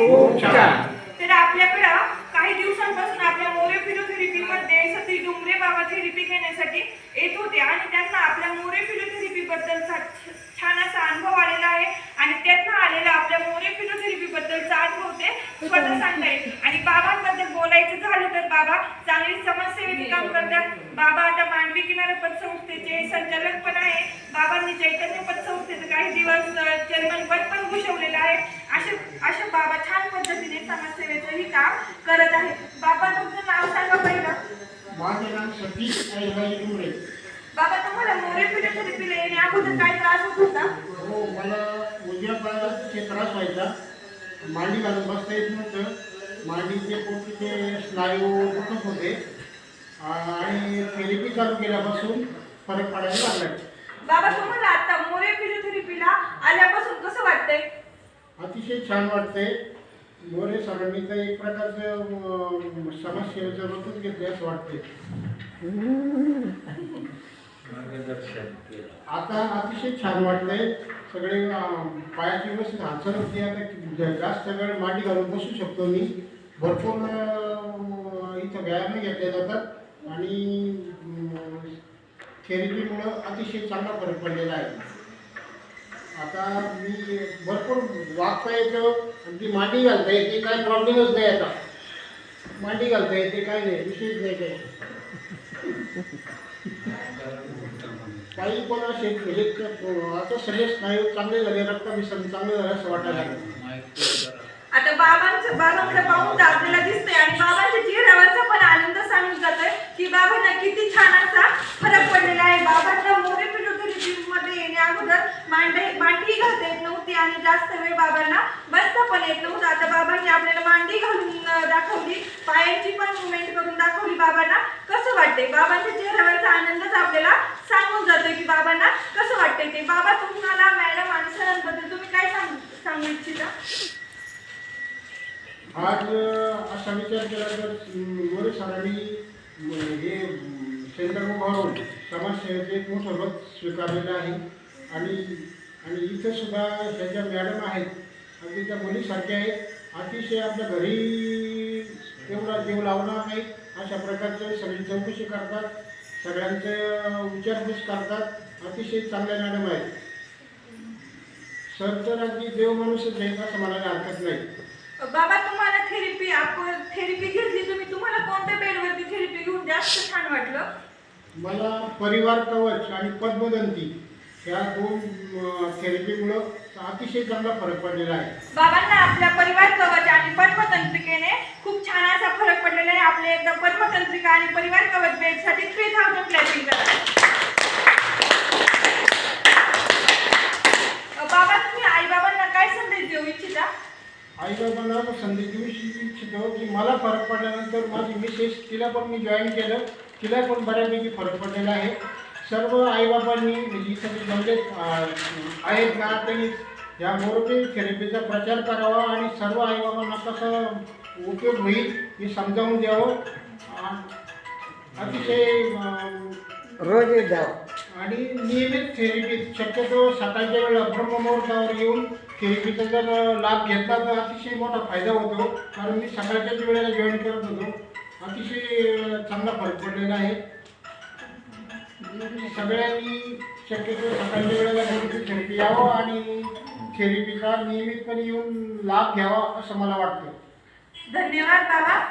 खूप छान तर आपल्याकडं काही दिवसांपासून आपल्या मोरे फिजिओथेरपी मध्ये सती डुंगरे बाबा थेरपी घेण्यासाठी येत होते आणि त्यांना आपल्या मोरे फिजिओथेरपी बद्दलचा छान असा अनुभव आलेला आहे. आणि त्यांना आलेला आपल्या मोरे फिजिओथेरपी बद्दलचा अनुभव ते स्वतः सांगता येईल. आणि बाबांबद्दल बोलायचं झालं तर बाबा चांगली समाजसेवेचे काम करतात. बाबा आता मांडवी किनारे पतसंस्थेचे संचालक पण आहे. बाबांनी चैतन्य पतसंस्थेचं काही दिवस चेअरमन पद पण भूषवलेलं आहे. असे असे बाबा छान पद्धतीने समाजसेवेचंही काम करत आहे बाबा तुमचं नाव सांगा पहिलं. माझे नाव सतीश अहिबाई डुमरे बाबा तुम्हाला मोरे फिजिओथेरपीला येण्या अगोदर काय त्रास होत होता? हो मला उजव्या पायाचे त्रास व्हायचा. मांडी घालून बसता येत नव्हतं. मांडीचे पोटीचे स्नायू दुखत होते. आणि थेरपी चालू केल्यापासून फरक पडायला लागला. बाबा तुम्हाला आता मोरे फिजिओथेरपीला आल्यापासून कसं वाटतंय? अतिशय छान वाटते मोरे सरांनी तर एक प्रकारचं अं, समाजसेवेचं व्रतच घेतले असं वाटते आता अतिशय छान वाटते सगळे पायाची व्यवस्थित हालचाल होती. आता जास्त वेळ मांडी घालून बसू शकतो मी. भरपूर इथं व्यायाम घेतले जातात. आणि थेरपीमुळं अतिशय चांगला फरक पडलेला आहे. आता मी भरपूर वागता येतं आणि ती मांडी घालता येते काय प्रॉब्लेमच नाही आता. मांडी घालता येते काय नाही विषयच नाही काही. काही पण असे म्हणजे आता सगळे स्नायू चांगले झाले रक्ताभिसरण चांगलं झालं असं वाटायला लागलं. आता बाबांचं बाबांकडे पाहून तर आपल्याला दिसतंय आणि बाबांच्या चेहऱ्यावरचा पण आनंद सांगून जातोय की बाबांना किती छान असा फरक पडलेला आहे बाबांना मोरे फिजिओथेरपी मध्ये येण्या अगोदर मांडी घालता. येत नव्हती आणि जास्त वेळ बाबांना बसता पण येत नव्हतं. आता बाबांनी आपल्याला मांडी घालून दाखवली. पायांची पण मुवमेंट करून दाखवली बाबांना. कसं वाटते बाबांच्या चेहऱ्यावरचा आनंदच आपल्याला सांगून जातोय की बाबांना कसं वाटते ते. बाबा तुम्हाला मॅडम आणि सरांबद्दल तुम्ही काय सांग सांगू इच्छिता? आज असा विचार केला तर मोरे सरांनी हे सेंटर उभारून समाजसेवेचं एक मोठं व्रत स्वीकारलेलं आहे. आणि आणि इथं सुद्धा ह्याच्या मॅडम आहेत अगदी त्या मुलीसारख्या आहेत अतिशय आपल्या घरी तेवढा जीव लावणार नाही अशा प्रकारचे सगळी चौकशी करतात सगळ्यांचं विचारपूस करतात अतिशय चांगल्या मॅडम आहेत. सर तर अगदी देव माणूसच आहेत असं म्हणायला हरकत नाही. बाबा तुम्हाला थेरपी आपण थेरपी घेतली तुम्ही तुम्हाला कोणत्या बेडवरती थेरपी घेऊन जास्त छान वाटलं. मला परिवार कवच आणि पद्मदंती. या दोन थेरपीमुळं अतिशय चांगला फरक पडलेला आहे. बाबांना आपल्या परिवार कवच आणि पद्मतंत्रिकेने खूप छान असा फरक पडलेला आहे. आपले एकदा पद्मतंत्रिका आणि परिवार कवच बेडसाठी थ्री थाउजंड क्लॅपिंग करा. बाबा तुम्ही आई बाबांना काय संदेश देऊ इच्छिता? आईबाबांना संधी देऊ इच्छितो की मला फरक पडल्यानंतर माझी मिसेस तिला पण मी जॉईन केलं. तिला पण बऱ्यापैकी फरक पडलेला आहे. सर्व आईबाबांनी म्हणजे जे जमले आहेत ना त्यांनी या मोरोपे थेरपीचा प्रचार करावा आणि सर्व आईबाबांना कसं उपयोग होईल हे समजावून द्यावं. अतिशय रोज जावं आणि नियमित थेरपी शक्यतो सकाळच्या वेळेला ब्रह्ममुहूर्तावर येऊन थेरपीचा जर लाभ घेतला तर अतिशय मोठा फायदा होतो. कारण मी सकाळच्याच वेळेला जॉईन करत होतो. अतिशय चांगला फरक पडलेला आहे. सगळ्यांनी शक्यतो सकाळच्या वेळेला थेरपी यावं आणि थेरपीचा नियमितपणे येऊन लाभ घ्यावा असं मला वाटतं. धन्यवाद बाबा.